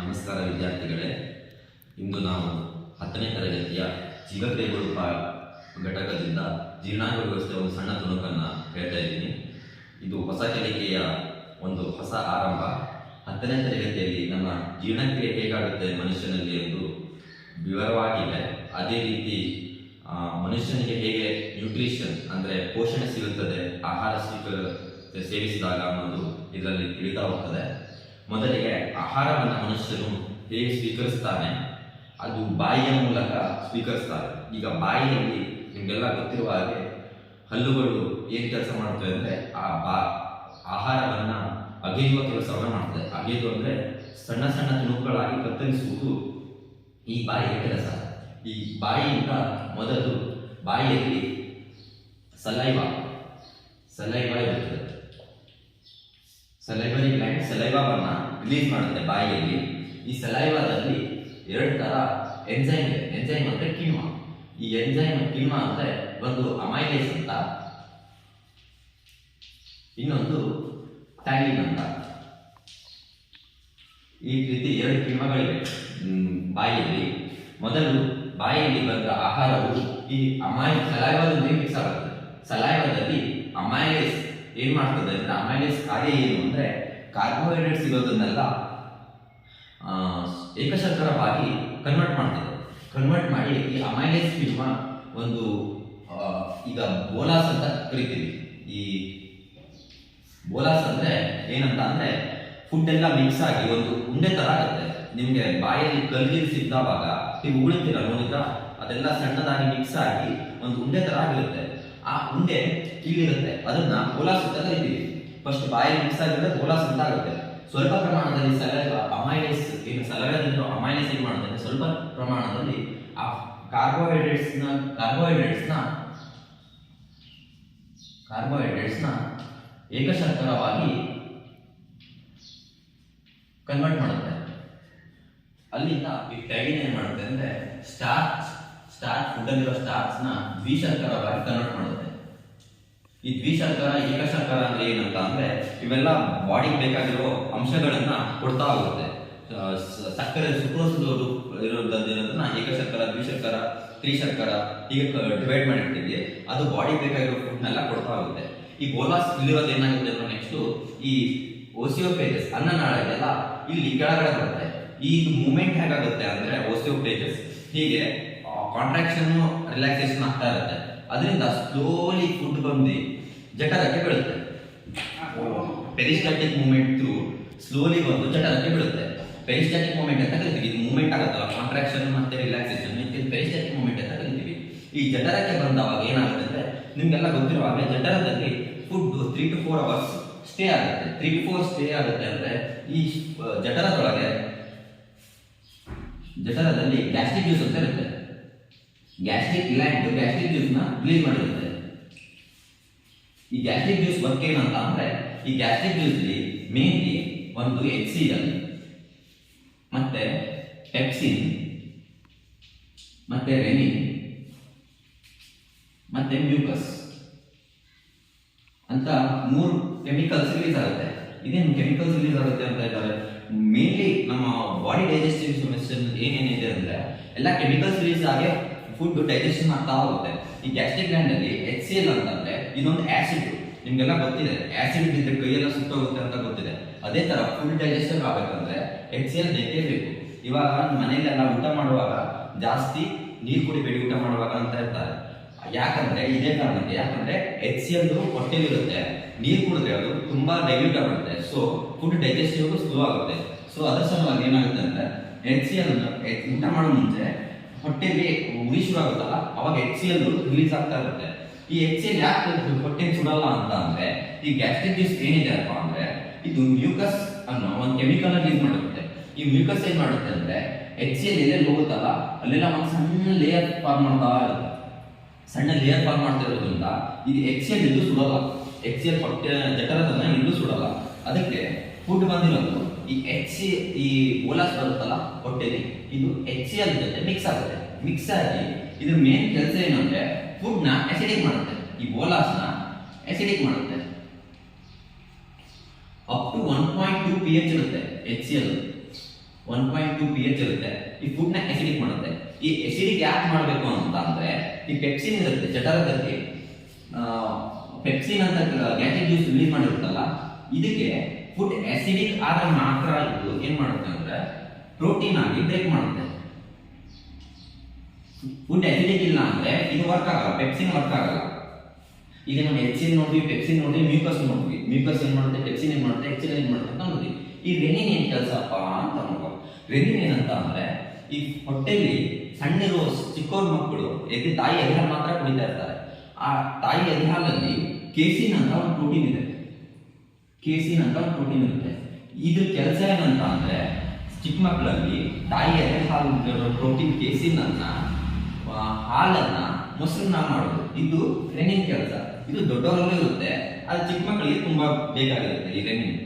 ನಮಸ್ಕಾರ ವಿದ್ಯಾರ್ಥಿಗಳೇ, ಇಂದು ನಾವು ಹತ್ತನೇ ತರಗತಿಯ ಜೀವಕ್ರಿಯೆಗಳು ಘಟಕದಿಂದ ಜೀರ್ಣಾಂಗ ವ್ಯವಸ್ಥೆಯ ಒಂದು ಸಣ್ಣ ತುಣುಕನ್ನು ಹೇಳ್ತಾ ಇದ್ದೀನಿ. ಇದು ಹೊಸ ಕಲಿಕೆಯ ಒಂದು ಹೊಸ ಆರಂಭ. ಹತ್ತನೇ ತರಗತಿಯಲ್ಲಿ ನಮ್ಮ ಜೀರ್ಣಕ್ರಿಯೆ ಹೇಗಾಗುತ್ತೆ ಮನುಷ್ಯನಲ್ಲಿ ಎಂದು ವಿವರವಾಗಿದೆ ಅದೇ ರೀತಿ ಮನುಷ್ಯನಿಗೆ ಹೇಗೆ ನ್ಯೂಟ್ರಿಷನ್ ಅಂದರೆ ಪೋಷಣೆ ಸಿಗುತ್ತದೆ, ಆಹಾರ ಸ್ವೀಕಾರ ಸೇವಿಸಿದಾಗ ಅನ್ನೋದು ಇದರಲ್ಲಿ ತಿಳಿತಾ ಹೋಗ್ತದೆ. ಮೊದಲಿಗೆ ಆಹಾರವನ್ನು ಮನುಷ್ಯನು ಹೇಗೆ ಸ್ವೀಕರಿಸ್ತಾನೆ ಅದು ಬಾಯಿಯ ಮೂಲಕ ಸ್ವೀಕರಿಸ್ತಾರೆ. ಈಗ ಬಾಯಿಯಲ್ಲಿ ನಿಮಗೆಲ್ಲ ಗೊತ್ತಿರುವ ಹಾಗೆ ಹಲ್ಲುಗಳು ಏನು ಕೆಲಸ ಮಾಡ್ತವೆ ಅಂದರೆ ಆ ಬಾ, ಆಹಾರವನ್ನು ಅಗೆಯುವ ಕೆಲಸವನ್ನು ಮಾಡ್ತದೆ. ಅಗೆಯುವುದು ಅಂದರೆ ಸಣ್ಣ ಸಣ್ಣ ತುಣುಕುಗಳಾಗಿ ಕತ್ತರಿಸುವುದು ಈ ಬಾಯಿಯ ಕೆಲಸ. ಈ ಬಾಯಿಯಿಂದ ಮೊದಲು ಬಾಯಿಯಲ್ಲಿ ಸಲೈವ ಸಲೈವ ಇರುತ್ತದೆ. ಸಲೈವರಿ ಗ್ಲ್ಯಾಂಡ್ ಸಲೈವಾವನ್ನು ರಿಲೀಸ್ ಮಾಡುತ್ತೆ ಬಾಯಿಯಲ್ಲಿ. ಈ ಸಲೈವಾದಲ್ಲಿ ಎರಡು ತರ ಎಂಜೈಮ್ ಇದೆ. ಎಂಜೈಮ್ ಅಂದ್ರೆ ಕಿಣ್ವ. ಈ ಎಂಜೈಮ್ ಕಿಣ್ವ ಅಂದ್ರೆ ಒಂದು ಅಮೈಲೇಸ್ ಅಂತ. ಇನ್ನೊಂದು ಟ್ಯಾಲಿನ್ ಅಂತ. ಈ ರೀತಿ ಎರಡು ಕಿಣ್ವಗಳಿವೆ ಬಾಯಿಯಲ್ಲಿ. ಮೊದಲು ಬಾಯಿಯಲ್ಲಿ ಬಂದ ಆಹಾರವು ಈ ಅಮೈ ಸಲೈವಾದಲ್ಲಿ ಮಿಕ್ಸ್ ಆಗುತ್ತೆ. ಸಲೈವಾದಲ್ಲಿ ಅಮೈಲೇಸ್ ಏನ್ ಮಾಡ್ತದೆ? ಅಂದ್ರೆ ಅಮೈಲೇಸ್ ಕಾರ್ಯ ಏನು ಅಂದ್ರೆ ಕಾರ್ಬೋಹೈಡ್ರೇಟ್ಸ್ ಇರೋದನ್ನೆಲ್ಲ ಆ, ಏಕಶರ್ಕರವಾಗಿ ಕನ್ವರ್ಟ್ ಮಾಡ್ತದೆ. ಕನ್ವರ್ಟ್ ಮಾಡಿ ಈ ಅಮೈಲೇಸ್ ಕಿಣ್ವ ಒಂದು ಈಗ ಬೋಲಾಸ್ ಅಂತ ಕರಿತೀವಿ. ಈ ಬೋಲಾಸ್ ಅಂದ್ರೆ ಏನಂತ ಅಂದ್ರೆ ಫುಡ್ ಎಲ್ಲ ಮಿಕ್ಸ್ ಆಗಿ ಒಂದು ಉಂಡೆ ತರ ಆಗುತ್ತೆ. ನಿಮ್ಗೆ ಬಾಯಲ್ಲಿ ಕಲ್ಗಿಲ್ ಸಿಗ್ದಾವಾಗ ನೀವು ಉಳಿತೀರ ನೋಡಿದ್ರ ಅದೆಲ್ಲ ಸಣ್ಣದಾಗಿ ಮಿಕ್ಸ್ ಆಗಿ ಒಂದು ಉಂಡೆ ತರ ಆಗಿರುತ್ತೆ. ಆ ಉಂಡೆ ಇಲ್ಲಿರುತ್ತೆ ಅದನ್ನ ಬೋಲಾಸ್ ಅಂತ ಕರಿತೀವಿ. ಫಸ್ಟ್ ಬಾಯಿ ಮಿಕ್ಸ್ ಆಗಿದ್ರೆ ಬೋಲಾಸ್ ಅಂತ ಆಗುತ್ತೆ. ಸ್ವಲ್ಪ ಪ್ರಮಾಣದಲ್ಲಿ ಸಲಹೆ ಅಮೈನೈಸ್ ಏನು ಸಲೈವದಲ್ಲಿರೋ ಅಮೈನೈಸ್ ಏನ್ ಮಾಡುತ್ತೆ? ಸ್ವಲ್ಪ ಪ್ರಮಾಣದಲ್ಲಿ ಆ ಕಾರ್ಬೋಹೈಡ್ರೇಟ್ಸ್ನ ಕಾರ್ಬೋಹೈಡ್ರೇಟ್ಸ್ನ ಕಾರ್ಬೋಹೈಡ್ರೇಟ್ಸ್ನ ಏಕಶರ್ಕರವಾಗಿ ಕನ್ವರ್ಟ್ ಮಾಡುತ್ತೆ. ಅಲ್ಲಿಂದ ಈ ಟೈಗಿನ್ ಏನ್ ಮಾಡುತ್ತೆ ಅಂದ್ರೆ ಸ್ಟಾರ್ಚ್ ಸ್ಟಾರ್ಚ್ ಫುಡ್ ಅಲ್ಲಿರೋ ಸ್ಟಾರ್ಚ್ನ ದ್ವಿಶರ್ಕರವಾಗಿ ಕನ್ವರ್ಟ್ ಮಾಡುತ್ತೆ. ಈ ದ್ವಿಶರ್ಕರ ಏಕಶರ್ಕರ ಅಂದ್ರೆ ಏನಂತ ಅಂದ್ರೆ ಇವೆಲ್ಲ ಬಾಡಿಗೆ ಬೇಕಾಗಿರೋ ಅಂಶಗಳನ್ನ ಕೊಡ್ತಾ ಹೋಗುತ್ತೆ. ಸಕ್ಕರೆ ಸುಕ್ರೋಸ್ ಇರೋದನ್ನ ಏಕಶರ್ಕರ ತ್ರೀ ತ್ರಿಶರ್ಕರ ಹೀಗೆ ಡಿವೈಡ್ ಮಾಡಿರ್ತೀವಿ. ಅದು ಬಾಡಿ ಬೇಕಾಗಿರೋ ಫುಡ್ನೆಲ್ಲ ಕೊಡ್ತಾ ಹೋಗುತ್ತೆ. ಈ ಬೋಲಾಸ್ ಇಲ್ಲಿರೋದು ಏನಾಗುತ್ತೆ ಅಂದ್ರೆ ನೆಕ್ಸ್ಟ್ ಈ ಓಸಿಯೋಪೇಜಸ್ ಅನ್ನನಾಳ ಇಲ್ಲಿ ಕೆಳಗಡೆ ಬರುತ್ತೆ. ಈ ಮೂಮೆಂಟ್ ಹೇಗಾಗುತ್ತೆ ಅಂದ್ರೆ ಓಸಿಯೋಪೇಜಸ್ ಹೀಗೆ ಕಾಂಟ್ರಾಕ್ಷನ್ ರಿಲ್ಯಾಕ್ಸೇಷನ್ ಆಗ್ತಾ ಇರುತ್ತೆ. ಅದರಿಂದ ಸ್ಲೋಲಿ ಫುಡ್ ಬಂದು ಜಠರಕ್ಕೆ ಬೀಳುತ್ತೆ. ಪೆರಿಸ್ಟಾಟಿಕ್ ಮೂಮೆಂಟ್ ಥ್ರೂ ಸ್ಲೋಲಿ ಬಂದು ಜಠರಕ್ಕೆ ಬೀಳುತ್ತೆ. ಪೆರಿಸ್ಟಾಟಿಕ್ ಮೂಮೆಂಟ್ ಅಂತ ಕರಿತೀವಿ. ಇದು ಮೂಮೆಂಟ್ ಆಗುತ್ತಲ್ಲ ಕಾಂಟ್ರಾಕ್ಷನ್ ಮತ್ತೆ ರಿಲ್ಯಾಕ್ಸೇಷನ್ ಇದು ಪೆರಿಸ್ಟಾಟಿಕ್ ಮೂಮೆಂಟ್ ಅಂತ ಕರಿತೀವಿ. ಈ ಜಠರಕ್ಕೆ ಬಂದವಾಗ ಏನಾಗುತ್ತೆ ಅಂದರೆ, ನಿಮಗೆಲ್ಲ ಹಾಗೆ ಜಠರದಲ್ಲಿ food three to four hours stay ಆಗುತ್ತೆ. ತ್ರೀ ಟು ಫೋರ್ ಸ್ಟೇ ಆಗುತ್ತೆ ಅಂದರೆ ಈ ಜಠರದೊಳಗೆ, ಜಠರದಲ್ಲಿ ಗ್ಯಾಸ್ಟ್ರಿಕ್ ಜ್ಯೂಸ್ ಅಂತ ಇರುತ್ತೆ. ಗ್ಯಾಸ್ಟ್ರಿಕ್ ಗ್ಲ್ಯಾಂಡ್ ಗ್ಯಾಸ್ಟ್ರಿಕ್ ಜ್ಯೂಸ್ನ ರಿಲೀಸ್ ಮಾಡಿರುತ್ತೆ. ಈ ಗ್ಯಾಸ್ಟ್ರಿಕ್ ಜ್ಯೂಸ್ ವರ್ಕ್ ಏನಂತ ಅಂದ್ರೆ, ಈ ಗ್ಯಾಸ್ಟ್ರಿಕ್ ಜ್ಯೂಸ್ ಅಲ್ಲಿ ಮೇನ್ಲಿ ಒಂದು ಎಚ್ ಸಿ ಮತ್ತೆ ಪೆಪ್ಸಿನ್ ಮತ್ತೆ ರೆನಿ ಮತ್ತೆ ಮ್ಯೂಕಸ್ ಅಂತ ಮೂರು ಕೆಮಿಕಲ್ಸ್ ರಿಲೀಸ್ ಆಗುತ್ತೆ. ಇದೇನು ಕೆಮಿಕಲ್ಸ್ ರಿಲೀಸ್ ಆಗುತ್ತೆ ಅಂತ ಇದ್ದಾರೆ ಮೇನ್ಲಿ ನಮ್ಮ ಬಾಡಿ ಡೈಜೆಸ್ಟಿವ್ ಸಿಸ್ಟಮ್ ಏನೇನಿದೆ ಅಂದ್ರೆ, ಎಲ್ಲ ಕೆಮಿಕಲ್ಸ್ ರಿಲೀಸ್ ಆಗಿ ಫುಡ್ ಡೈಜೆಷನ್ ಆಗ್ತಾ ಹೋಗುತ್ತೆ ಈ ಗ್ಯಾಸ್ಟ್ರಿಕ್ ಗ್ಲ್ಯಾಂಡ್ ಅಲ್ಲಿ ಎಚ್ ಸಿ ಎಲ್ ಅಂತಂದ್ರೆ ಇದೊಂದು ಆಸಿಡ್ ನಿಮ್ಗೆಲ್ಲ ಗೊತ್ತಿದೆ. ಆಸಿಡ್ ಇದ್ರೆ ಕೈಯೆಲ್ಲ ಸುಟ್ಟೋಗುತ್ತೆ ಅಂತ ಗೊತ್ತಿದೆ. ಅದೇ ತರ ಫುಡ್ ಡೈಜೆಷನ್ ಆಗಬೇಕಂದ್ರೆ ಎಚ್ ಸಿ ಎಲ್ ಬೇಕೇ ಬೇಕು. ಇವಾಗ ಮನೆಯಲ್ಲೆಲ್ಲ ಊಟ ಮಾಡುವಾಗ ಜಾಸ್ತಿ ನೀರು ಕುಡಿಬೇಡಿ ಊಟ ಮಾಡುವಾಗ ಅಂತ ಇರ್ತಾರೆ. ಯಾಕಂದ್ರೆ ಇದೇ ಕಾರಣಕ್ಕೆ, ಯಾಕಂದ್ರೆ ಎಚ್ ಸಿ ಎಲ್ ಹೊಟ್ಟೆಲಿರುತ್ತೆ. ನೀರು ಕುಡಿದ್ರೆ ಅದು ತುಂಬಾ ಡೈಲ್ಯೂಟ್ ಆಗುತ್ತೆ. ಸೊ ಫುಡ್ ಡೈಜೆಸ್ಟಿವ್ ಸ್ಲೋ ಆಗುತ್ತೆ. ಸೊ ಅದರ ಸಲುವಾಗಿ ಏನಾಗುತ್ತೆ ಅಂದ್ರೆ ಎಚ್ ಸಿ ಎಲ್ ಊಟ ಮಾಡೋ ಮುಂಚೆ ಹೊಟ್ಟೆಲಿ ಉರಿ ಶುರು ಆಗುತ್ತಲ್ಲ? ಅವಾಗ ಎಚ್ ಸಿ ಎಲ್ ರಿಲೀಸ್ ಆಗ್ತಾ ಇರುತ್ತೆ. ಈ ಎಚ್ ಸಿ ಎಲ್ ಯಾಕೆ ಹೊಟ್ಟೆ ಸುಡಲ್ಲ ಅಂತ ಅಂದ್ರೆ, ಈ ಗ್ಯಾಸ್ಟ್ರಿಕ್ ಜ್ಯೂಸ್ ಏನಿದೆ ಅಪ್ಪ ಅಂದ್ರೆ, ಇದು ಮ್ಯೂಕಸ್ ಅನ್ನೋ ಒಂದು ಕೆಮಿಕಲ್ ರಿಲೀಸ್ ಮಾಡುತ್ತೆ ಈ ಮ್ಯೂಕಸ್ ಏನ್ ಮಾಡುತ್ತೆ ಅಂದ್ರೆ ಎಚ್ ಸಿ ಎಲ್ ಎಲ್ಲೆಲ್ಲಿ ಹೋಗುತ್ತಲ್ಲ, ಅಲ್ಲೆಲ್ಲ ಒಂದು ಸಣ್ಣ ಲೇಯರ್ ಫಾರ್ಮ್ ಮಾಡ್ತಾ ಇರುತ್ತೆ. ಸಣ್ಣ ಲೇಯರ್ ಫಾರ್ಮ್ ಮಾಡ್ತಾ ಇರೋದ್ರಿಂದ ಇದು ಎಚ್ ಸಿ ಎಲ್ ಎಲ್ಲೂ ಸುಡಲ್ಲ. ಎಚ್ ಸಿ ಎಲ್ ಹೊಟ್ಟೆ ಜಠರದನ್ನ ಎಲ್ಲೂ ಸುಡಲ್ಲ. ಅದಕ್ಕೆ ಫುಡ್ ಬಂದಿರೋದು ಈ ಎಚ್ ಸಿ ಈ ಓಲಾಸ್ ಬರುತ್ತಲ್ಲ, ಹೊಟ್ಟೆಲಿ, ಇದು ಎಚ್ ಸಿ ಎಲ್ ಜೊತೆ ಮಿಕ್ಸ್ ಆಗುತ್ತೆ. ಮಿಕ್ಸ್ ಆಗಿ ಇದ್ರ ಮೇನ್ ಕೆಲಸ ಏನಂದ್ರೆ ಫುಡ್ನ ಅಸಿಡಿಕ್ ಮಾಡುತ್ತೆ. ಈ ಓಲಾಸ್ನ ನ ಅಸಿಡಿಕ್ ಮಾಡುತ್ತೆ. Up to one point two P H ಇರುತ್ತೆ H C L one point two P H ಇರುತ್ತೆ. ಈ ಫುಡ್ನ ಎಸಿಡಿಕ್ ಮಾಡುತ್ತೆ. ಈ ಎಸಿಡಿಕ್ ಯಾಕೆ ಮಾಡಬೇಕು ಅಂತ ಅಂದ್ರೆ, ಈ ಪೆಪ್ಸಿನ್ ಇರುತ್ತೆ, ಜಠರದಲ್ಲಿ. ಪೆಪ್ಸಿನ್ ಅಂತ ಗ್ಯಾಸ್ಟ್ರಿಕ್ ಜ್ಯೂಸ್ ರಿಲೀಸ್ ಮಾಡಿರುತ್ತಲ್ಲ, ಇದಕ್ಕೆ ಫುಡ್ ಆಸಿಡಿಕ್ ಆದ್ರೆ ಮಾತ್ರ ಇದು ಏನ್ ಮಾಡುತ್ತೆ ಅಂದ್ರೆ ಪ್ರೋಟೀನ್ ಆಗಿ ಬ್ರೇಕ್ ಮಾಡುತ್ತೆ. ಫುಡ್ ಆಸಿಡಿಕ್ ಇಲ್ಲ ಅಂದ್ರೆ ಇದು ವರ್ಕ್ ಆಗಲ್ಲ ಪೆಪ್ಸಿನ್ ವರ್ಕ್ ಆಗಲ್ಲ. ಈಗ ನಾವು ಎಚ್ಸಿನ್ ನೋಡಿ ಪೆಪ್ಸಿನ್ ನೋಡಿ ಮ್ಯೂಕಸ್ ನೋಡಿ ಮ್ಯೂಕಸ್ ಏನ್ ಮಾಡುತ್ತೆ? ಪೆಪ್ಸಿನ್ ಏನ್ ಮಾಡುತ್ತೆ? ಎಚ್ಸಿನ್ ಏನ್ ಮಾಡುತ್ತೆ ಅಂತ ನೋಡಿ ಈ ರೆನಿನ್ ಏನ್ ಕೆಲಸಪ್ಪ ಅಂತ ನೋಡುವ ರೆನಿನ್ ಏನಂತ ಅಂದ್ರೆ ಈ ಹೊಟ್ಟೆಲಿ ಸಣ್ಣಿರೋ ಚಿಕ್ಕೋರ್ ಮಕ್ಕಳು ಎದ್ದು ತಾಯಿ ಎದೆಹಾಲು ಮಾತ್ರ ಕುಡಿತಾ ಇರ್ತಾರೆ. ಆ ತಾಯಿ ಎದೆಹಾಲಲ್ಲಿ ಕೇಸಿನ್ ಅಂತ ಒಂದು ಪ್ರೋಟೀನ್ ಇದೆ. ಕೇಸಿನ್ ಅಂತ ಪ್ರೋಟೀನ್ ಇರುತ್ತೆ. ಇದ್ರ ಕೆಲಸ ಏನಂತ ಅಂದ್ರೆ, ಚಿಕ್ಕ ಮಕ್ಕಳಲ್ಲಿ ತಾಯಿ ಎದೆ ಹಾಲು ಪ್ರೋಟೀನ್ ಕೇಸಿನ್ ಅನ್ನ ಹಾಲನ್ನ ಮೊಸರನ್ನ ಮಾಡೋದು. ಇದು ರೆನಿನ್ ಕೆಲಸ. ಇದು ದೊಡ್ಡವರಲ್ಲೂ ಇರುತ್ತೆ ಅದು ಚಿಕ್ಕ ಮಕ್ಕಳಿಗೆ ತುಂಬಾ ಬೇಕಾಗಿರುತ್ತೆ ಈ ರೆನಿನ್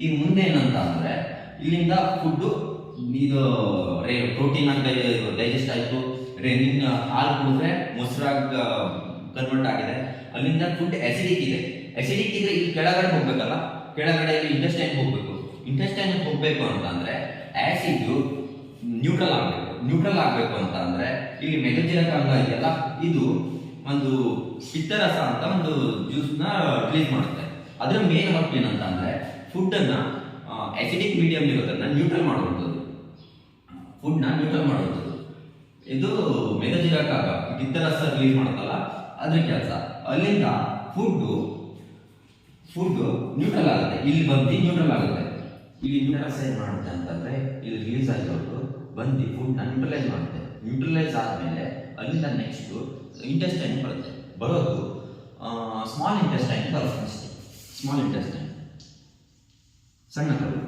ಈಗ ಮುಂದೆ ಏನಂತ ಅಂದ್ರೆ, ಇಲ್ಲಿಂದ ಫುಡ್ ಇದು ಪ್ರೋಟೀನ್ ಅಂತ ಡೈಜೆಸ್ಟ್ ಆಯ್ತು. ರೆನಿನ್ ಹಾಲು ಕುಡಿದ್ರೆ ಮೊಸರಾಗಿ ಕನ್ವರ್ಟ್ ಆಗಿದೆ. ಅಲ್ಲಿಂದ ಫುಡ್ ಅಸಿಡಿಕ್ ಇದೆ. ಅಸಿಡಿಕ್ ಇದ್ರೆ ಇಲ್ಲಿ ಕೆಳಗಡೆ ಹೋಗ್ಬೇಕಲ್ಲ? ಕೆಳಗಡೆ ಇಂಟೆಸ್ಟೈನ್ ಹೋಗ್ಬೇಕು. ಇಂಟೆಸ್ಟೈನ್ ಹೋಗ್ಬೇಕು ಅಂತ ಅಂದ್ರೆ ಆಸಿಡ್ ನ್ಯೂಟ್ರಲ್ ಆಗ್ಬೇಕು. ನ್ಯೂಟ್ರಲ್ ಆಗ್ಬೇಕು ಅಂತ ಅಂದ್ರೆ ಇಲ್ಲಿ ಮೆಗಜೀರಕ ಅಂಗ ಇದೆಯಲ್ಲ, ಇದು ಒಂದು ಪಿತ್ತರಸ ಅಂತ ಒಂದು ನ ರಿಲೀಸ್ ಮಾಡುತ್ತೆ. ಅದರ ಮೇನ್ ವರ್ಕ್ ಏನಂತ ಅಂದ್ರೆ ಫುಡ್ ಅನ್ನ ಅಸಿಡಿಕ್ ಮೀಡಿಯಂ ಇರೋದನ್ನ ನ್ಯೂಟ್ರಲ್ ಮಾಡುವಂಥದ್ದು. ನ ನ್ಯೂಟ್ರಲ್ ಮಾಡುವಂಥದ್ದು. ಇದು ಮೆಗಜೀರಕ ಪಿತ್ತರಸ ರಿಲೀಸ್ ಮಾಡುತ್ತಲ್ಲ, ಅದ್ರ ಕೆಲಸ. ಅಲ್ಲಿಂದ ಫುಡ್ ಫುಡ್ ನ್ಯೂಟ್ರಲ್ ಆಗುತ್ತೆ. ಇಲ್ಲಿ ಬಂದು ನ್ಯೂಟ್ರಲ್ ಆಗುತ್ತೆ. ಇಲ್ಲಿ ನ್ಯೂಟ್ರಲೈಸ್ ಏನು ಮಾಡುತ್ತೆ ಅಂತಂದ್ರೆ ಇಲ್ಲಿ ರಿಲೀಸ್ ಆಗಿರೋದು ಬಂದು ಫುಡ್ನ ನ್ಯೂಟ್ರಲೈಸ್ ಮಾಡುತ್ತೆ. ನ್ಯೂಟ್ರಲೈಸ್ ಆದಮೇಲೆ ಅಲ್ಲಿಂದ ನೆಕ್ಸ್ಟ್ ಇಂಟೆಸ್ಟೈನ್ ಬರುತ್ತೆ. ಬರೋದು ಸ್ಮಾಲ್ ಇಂಟೆಸ್ಟೈನ್ ಬರುತ್ತೆ ಸ್ಮಾಲ್ ಇಂಟೆಸ್ಟೈನ್ ಸಣ್ಣ ಕರು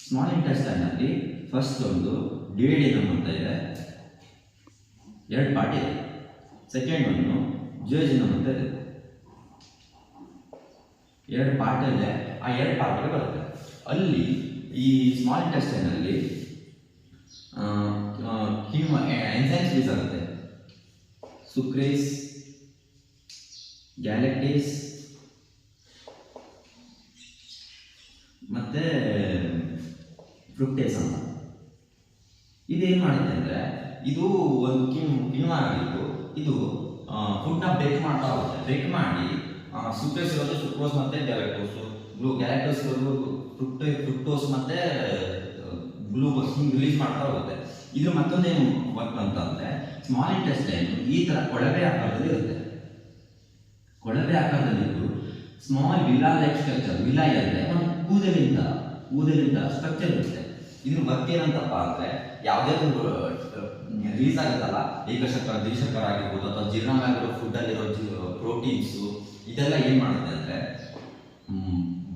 ಸ್ಮಾಲ್ ಇಂಟೆಸ್ಟೈನ್ ಅಲ್ಲಿ ಫಸ್ಟ್ ಒಂದು ಡಿವೈಡಿನಮ್ ಅಂತ ಇದೆ. ಎರಡು ಪಾರ್ಟ್ ಇದೆ. ಸೆಕೆಂಡ್ ಒಂದು ಜಿಯೋಜಿನಮ್ ಅಂತ ಇದೆ. ಎರಡು ಪಾರ್ಟ್ ಇದೆ. ಆ ಎರಡು ಪಾರ್ಟ್ ಬರುತ್ತೆ. ಅಲ್ಲಿ ಈ ಸ್ಮಾಲ್ ಇಂಟೆಸ್ಟೈನಲ್ಲಿ ಹ್ಯೂಮ ಎನ್ಸೈಮ್ಸ್ ರಿಲೀಸ್ ಆಗುತ್ತೆ ಸುಕ್ರೇಸ್, ಗ್ಯಾಲೆಕ್ಟೇಸ್, ಮತ್ತು ಫ್ರುಕ್ಟೇಸ್ ಅಂತ. ಇದೇನು ಮಾಡುತ್ತೆ ಅಂದರೆ, ಇದು ಒಂದು ಕಿಮ್, ಕಿಣ್ವ ಆಗಿದ್ದು, ಇದು ಫುಡ್ನ ಬ್ರೇಕ್ ಮಾಡ್ತಾ ಹೋಗುತ್ತೆ. ಬ್ರೇಕ್ ಮಾಡಿ ಸುಕ್ರೇಸ್ ಇರೋದು ಸುಕ್ರೋಸ್ ಮತ್ತೆ ಗ್ಯಾಲಕ್ಟೋಸ್ ಗ್ಲೂ ಗ್ಯಾಲಕ್ಟೋಸ್ ಇರೋದು ಫ್ರುಕ್ಟೇ ಫ್ರುಕ್ಟೋಸ್ ಮತ್ತೆ ಗ್ಲೂಕೋಸ್ ಹಿಂಗೆ ರಿಲೀಸ್ ಮಾಡ್ತಾ ಹೋಗುತ್ತೆ. ಇದು ಮತ್ತೊಂದೇನು ವರ್ಕ್ ಅಂತಂದ್ರೆ ಸ್ಮಾಲ್ ಇಂಟೆಸ್ಟೈನ್ ಈ ತರ ಕೊಳವೆ ಆಕಾರದಲ್ಲಿ ಇರುತ್ತೆ. ಕೊಳವೆ ಆಕಾರದಲ್ಲಿದ್ದು small villi like structure villi ಅಂದ್ರೆ ಒಂದು ಕೂದಲಿಂದ ಕೂದಲಿಂದ ಸ್ಟ್ರಕ್ಚರ್ ಇರುತ್ತೆ. ಇದ್ರ ವರ್ಕ್ ಏನಂತಪ್ಪ ಅಂದ್ರೆ, ಯಾವುದೇ ರಿಲೀಸ್ ಆಗುತ್ತಲ್ಲ ಏಕಶಕರ ದ್ವಿಶರ್ಕರ ಆಗಿರ್ಬೋದು ಅಥವಾ ಜೀರ್ಣವಾಗಿರೋ ಫುಡ್ ಅಲ್ಲಿರೋ ಪ್ರೋಟೀನ್ಸು ಇದೆಲ್ಲ ಏನ್ ಮಾಡುತ್ತೆ ಅಂದ್ರೆ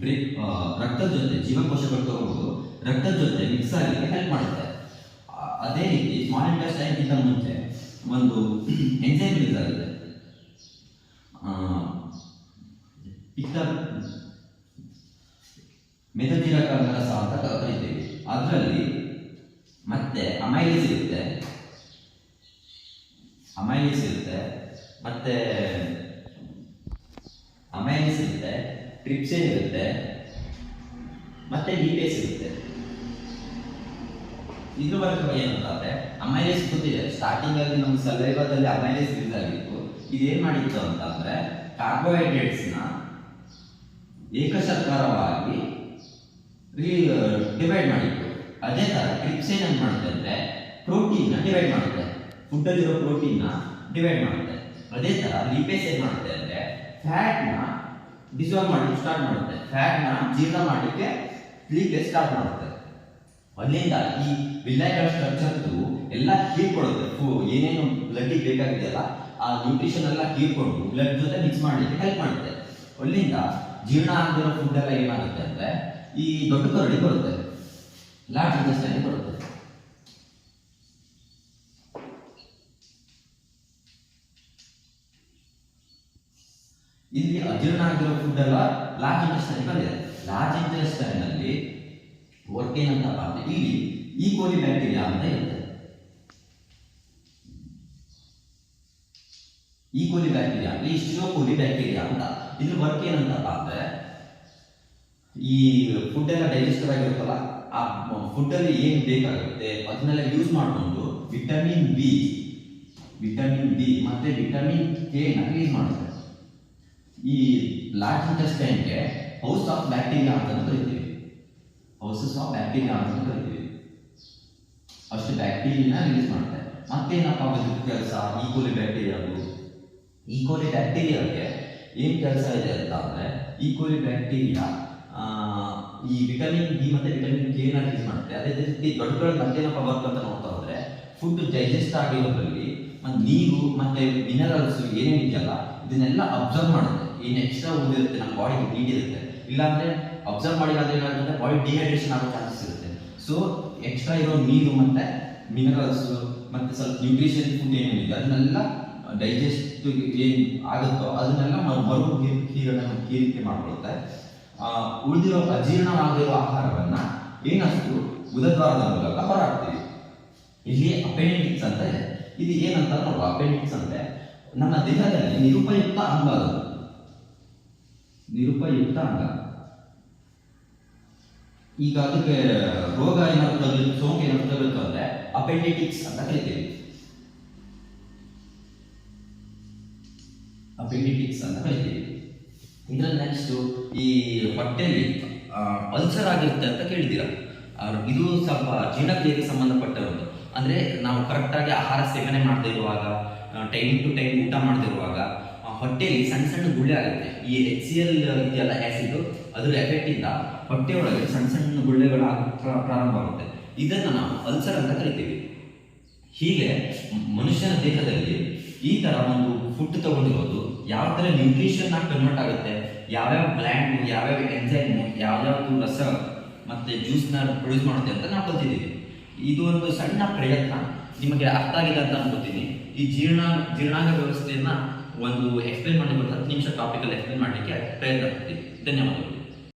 ಬ್ರೇಕ್ ರಕ್ತದ ಜೊತೆ ಜೀವಕೋಶಗಳು ತಗೊಂಡು ರಕ್ತದ ಜೊತೆ ಮಿಕ್ಸ್ ಆಗಲಿಕ್ಕೆ ಹೆಲ್ಪ್ ಮಾಡುತ್ತೆ. ಅದೇ ರೀತಿ ಸ್ಮಾಲ್ ಇಂಟೆಸ್ಟೈನ್ಗಿಂತ ಮುಂಚೆ ಒಂದು ಎಂಜೈಮ್ ರಿಲೀಸ್ ಆಗುತ್ತೆ. ಪಿತ್ತ ಮೆದಜೀರಕ ರಸ ಅಂತ ಕರಿತೀವಿ ಅದರಲ್ಲಿ ಮತ್ತೆ ಅಮೈಲಿಸ್ ಇರುತ್ತೆ. ಅಮೈಲಿಸ್ ಇರುತ್ತೆ. ಮತ್ತೆ ಅಮೈಲಿಸ್ ಇರುತ್ತೆ ಟ್ರಿಪ್ಸಿನ್ ಇರುತ್ತೆ ಮತ್ತೆ ಲಿಪೇಸ್ ಇರುತ್ತೆ. ಇದ್ರ ಬಗ್ಗೆ ಏನಂತಂದ್ರೆ ಅಮೈಲೇಸ್ ಗೊತ್ತಿದೆ. ಸ್ಟಾರ್ಟಿಂಗ್ ಅಲ್ಲಿ ನಮ್ಮ ಸಲೈವಾದಲ್ಲಿ ಅಮೈಲೇಸ್ ರಿಲೀಸ್ ಆಗಿತ್ತು. ಇದೇನ್ ಮಾಡಿತ್ತು ಅಂತಂದ್ರೆ ಕಾರ್ಬೋಹೈಡ್ರೇಟ್ಸ್ನ ಡಿವೈಡ್ ಮಾಡಿತ್ತು. ಅದೇ ತರ ಟ್ರಿಪ್ಸಿನ್ ಏನ್ ಮಾಡುತ್ತೆ ಅಂದ್ರೆ ಪ್ರೋಟೀನ್ನ ಡಿವೈಡ್ ಮಾಡುತ್ತೆ. ಫುಡ್ ಅಲ್ಲಿರೋ ಪ್ರೋಟೀನ್ ಡಿವೈಡ್ ಮಾಡುತ್ತೆ. ಅದೇ ತರ ಲಿಪೇಸ್ ಏನ್ ಮಾಡುತ್ತೆ ಅಂದ್ರೆ ಫ್ಯಾಟ್ನ ಡಿಸಾಲ್ವ್ ಮಾಡಲಿಕ್ಕೆ ಸ್ಟಾರ್ಟ್ ಮಾಡುತ್ತೆ. ಫ್ಯಾಟ್ನ ಜೀರ್ಣ ಮಾಡಲಿಕ್ಕೆ ಲಿಪೇಸ್ ಸ್ಟಾರ್ಟ್ ಮಾಡುತ್ತೆ. ಅಲ್ಲಿಂದ ಈ ವಿಲೈಗಳ ಸ್ಟ್ರಕ್ಚರ್ದು ಎಲ್ಲ ಹೀರ್ಕೊಳ್ಳುತ್ತೆ ಏನೇನು ಬ್ಲಡ್ ಬೇಕಾಗಿದೆಯಲ್ಲ, ಆ ನ್ಯೂಟ್ರಿಷನ್ ಎಲ್ಲ ಹೀರ್ಕೊಂಡು ಬ್ಲಡ್ ಜೊತೆ ಮಿಕ್ಸ್ ಮಾಡಲಿಕ್ಕೆ ಹೆಲ್ಪ್ ಮಾಡುತ್ತೆ. ಅಲ್ಲಿಂದ ಜೀರ್ಣ ಆಗದಿರೋ ಫುಡ್ ಎಲ್ಲ ಏನಾಗುತ್ತೆ ಅಂದ್ರೆ, ಈ ದೊಡ್ಡ ಕರಡಿ ಬರುತ್ತೆ ಲಾರ್ಜ್ ಇಂಟೆಸ್ಟೈನ್ ಬರುತ್ತೆ ಇಲ್ಲಿ ಅಜೀರ್ಣ ಫುಡ್ ಎಲ್ಲ ಲಾರ್ಜ್ ಇಂಟೆಸ್ಟೈನ್ ಬಂದಿದೆ ಲಾರ್ಜ್ ಇಂಟೆಸ್ಟೈನ್ ಅಲ್ಲಿ ವರ್ಕ್ ಅಂತ ಇಲ್ಲಿ ಈ ಕೋಲಿ ಬ್ಯಾಕ್ಟೀರಿಯಾ ಅಂತ ಇರುತ್ತೆ. ಈ ಕೋಲಿ ಬ್ಯಾಕ್ಟೀರಿಯಾ ಈ ಕೋಲಿ ಬ್ಯಾಕ್ಟೀರಿಯಾ ಅಂತ. ಇದ್ರ ವರ್ಕ್ ಅಂತ ಅಂದ್ರೆ ಈ ಫುಡ್ ಎಲ್ಲ ಡೈಜೆಸ್ಟರ್ ಆಗಿರುತ್ತಲ್ಲ, ಆ ಫುಡ್ ಅಲ್ಲಿ ಏನು ಬೇಕಾಗುತ್ತೆ, ಅದನ್ನೆಲ್ಲ ಯೂಸ್ ಮಾಡಿಕೊಂಡು ವಿಟಮಿನ್ ಬಿ ವಿಟಮಿನ್ ಬಿ ಮತ್ತೆ ವಿಟಮಿನ್ ಕೆ ನ ಯೂಸ್ ಮಾಡುತ್ತೆ ಈ ಲಾರ್ಜ್ ಇಂಟೆಸ್ಟೈನ್ಗೆ ಹೌಸ್ ಆಫ್ ಬ್ಯಾಕ್ಟೀರಿಯಾ ಅಂತ ಕರಿತೀವಿ. ಹೌಸಸ್ ಆಫ್ ಬ್ಯಾಕ್ಟೀರಿಯಾ ಅಂತ ಕರಿತೀವಿ. ಅಷ್ಟು ಬ್ಯಾಕ್ಟೀರಿಯಾ ರಿಲೀಸ್ ಮಾಡುತ್ತೆ. ಮತ್ತೇನಪ್ಪ ಅದ್ರ ಕೆಲಸ? ಈಕೋಲಿ ಬ್ಯಾಕ್ಟೀರಿಯಾದು ಈಕೋಲಿ ಬ್ಯಾಕ್ಟೀರಿಯಾಗೆ ಏನು ಕೆಲಸ ಇದೆ ಅಂತ ಅಂದರೆ ಈಕೋಲಿ ಬ್ಯಾಕ್ಟೀರಿಯಾ ಈ ವಿಟಮಿನ್ ಬಿ ಮತ್ತೆ ವಿಟಮಿನ್ ಕೆ ನ ರಿಲೀಸ್ ಮಾಡುತ್ತೆ. ಅದೇ ರೀತಿ ದೊಡ್ಡ ಮತ್ತೇನಪ್ಪ ವರ್ಕ್ ಅಂತ ನೋಡ್ತಾ ಹೋದರೆ ಫುಡ್ ಡೈಜೆಸ್ಟ್ ಆಗಿರೋದ್ರಲ್ಲಿ ಮತ್ತೆ ನೀರು ಮತ್ತೆ ಮಿನರಲ್ಸ್ ಏನೇನಿದೆಯಲ್ಲ, ಇದನ್ನೆಲ್ಲ ಅಬ್ಸರ್ವ್ ಮಾಡುತ್ತೆ. ಏನು ಎಕ್ಸ್ಟ್ರಾ ಉಳಿದಿರುತ್ತೆ ನಮ್ಮ ಬಾಡಿಗೆ ನೀಡ್ ಇರುತ್ತೆ. ಇಲ್ಲಾಂದ್ರೆ ಅಬ್ಸರ್ವ್ ಮಾಡಿಲ್ಲ ಏನಾಗುತ್ತೆ ಬಾಡಿ ಡಿಹೈಡ್ರೇಷನ್ ಆಗೋ ಚಾನ್ಸಸ್ ಇರುತ್ತೆ. ಸೊ ಎಕ್ಸ್ಟ್ರಾ ಇರೋ ನೀರು ಮತ್ತೆ ಮಿನರಲ್ಸ್ ಮತ್ತೆ ಸ್ವಲ್ಪ ನ್ಯೂಟ್ರಿಷನ್ ಫುಡ್ ಏನೇನಿದೆ ಅದನ್ನೆಲ್ಲ ಡೈಜೆಸ್ಟ್ ಏನು ಆಗುತ್ತೋ ಅದನ್ನೆಲ್ಲ ಮರು ಕೀರಣ, ಕೀರಿಕೆ ಮಾಡಿಕೊಡುತ್ತೆ. ಉಳಿದಿರೋ, ಅಜೀರ್ಣವಾಗಿರೋ ಆಹಾರವನ್ನ ಏನಷ್ಟು ಉದದ್ವಾರದ ಮೂಲಕ ಹೊರಹಾಕ್ತೀವಿ. ಇಲ್ಲಿ ಅಪೆಂಡಿಕ್ಸ್ ಅಂತ ಇದೆ. ಇದು ಏನಂತ ನೋಡುವ ಅಪೆಂಡಿಕ್ಸ್ ಅಂದ್ರೆ, ನಮ್ಮ ದೇಹದಲ್ಲಿ ನಿರುಪಯುಕ್ತ ಅಂಗ ಅದು ನಿರುಪಯುಕ್ತ ಅಂಗ. ಈಗ ಅದಕ್ಕೆ ರೋಗ ಏನಾದ್ರು ತಗುಲಿ ಸೋಂಕು ಏನಾದ್ರು ತಗುಲಿತು ಅಂದ್ರೆ ಅಪೆಂಡಿಟಿಕ್ಸ್ ಅಂತ ಕರಿತೀವಿ. ಅಪೆಂಡಿಟಿಕ್ಸ್ ಅಂತ ಕರಿತೀವಿ. ಇದ್ರಲ್ಲಿ ನೆಕ್ಸ್ಟ್ ಈ ಹೊಟ್ಟೆಯಲ್ಲಿ ಅಲ್ಸರ್ ಆಗಿರುತ್ತೆ ಅಂತ ಕೇಳಿದ್ದೀರಾ? ಇದು ಸ್ವಲ್ಪ ಜೀರ್ಣಕ್ರಿಯೆಗೆ ಸಂಬಂಧಪಟ್ಟ ಒಂದು. ಅಂದ್ರೆ ನಾವು ಕರೆಕ್ಟಾಗಿ ಆಹಾರ ಸೇವನೆ ಮಾಡದೇ ಇರುವಾಗ ಟೈಮ್ ಟು ಟೈಮ್ ಊಟ ಮಾಡದೇ ಇರುವಾಗ ಆ, ಹೊಟ್ಟೆಯಲ್ಲಿ ಸಣ್ಣ ಸಣ್ಣ ಗುಳ್ಳೆ ಆಗುತ್ತೆ. ಈ ಎಚ್ ಸಿ ಎಲ್ ಇದೆಯಲ್ಲ ಆಸಿಡ್ ಅದರ ಎಫೆಕ್ಟ್ ಇಂದ ಹೊಟ್ಟೆ ಒಳಗೆ ಸಣ್ಣ ಸಣ್ಣ ಗುಳ್ಳೆಗಳು ಪ್ರಾರಂಭ ಆಗುತ್ತೆ. ಇದನ್ನ ನಾವು ಅಲ್ಸರ್ ಅಂತ ಕರಿತೀವಿ. ಹೀಗೆ ಮನುಷ್ಯನ ದೇಹದಲ್ಲಿ ಈ ತರ ಒಂದು ಫುಡ್ ತಗೊಂಡಿರೋದು ಯಾವ ತರ ನ್ಯೂಟ್ರಿಷನ್ ಆಗಿ ಕನ್ವರ್ಟ್ ಆಗುತ್ತೆ? ಯಾವ್ಯಾವ ಗ್ಲ್ಯಾಂಡ್ ಯಾವ್ಯಾವ ಎಂಜೈಮ್ ಯಾವ್ಯಾವ್ದು ರಸ ಮತ್ತೆ ಜ್ಯೂಸ್ನ ಪ್ರೊಡ್ಯೂಸ್ ಮಾಡುತ್ತೆ ಅಂತ ನಾವು ಕಲ್ತಿದ್ದೀವಿ. ಇದು ಒಂದು ಸಣ್ಣ ಪ್ರಯತ್ನ. ನಿಮಗೆ ಅರ್ಥ ಆಗಿದೆ ಅಂತ ಅನ್ಕೋತೀನಿ. ಈ ಜೀರ್ಣ, ಜೀರ್ಣಾಂಗ ವ್ಯವಸ್ಥೆಯನ್ನ ಒಂದು ಎಕ್ಸ್ಪ್ಲೈನ್ ಮಾಡಲಿಕ್ಕೆ ಒಂದು ಹತ್ತು ನಿಮಿಷ ಟಾಪಿಕಲ್ಲಿ ಎಕ್ಸ್ಪ್ಲೈನ್ ಮಾಡಲಿಕ್ಕೆ ಪ್ರಯತ್ನ ಪಡ್ತೀವಿ. ಧನ್ಯವಾದಗಳು.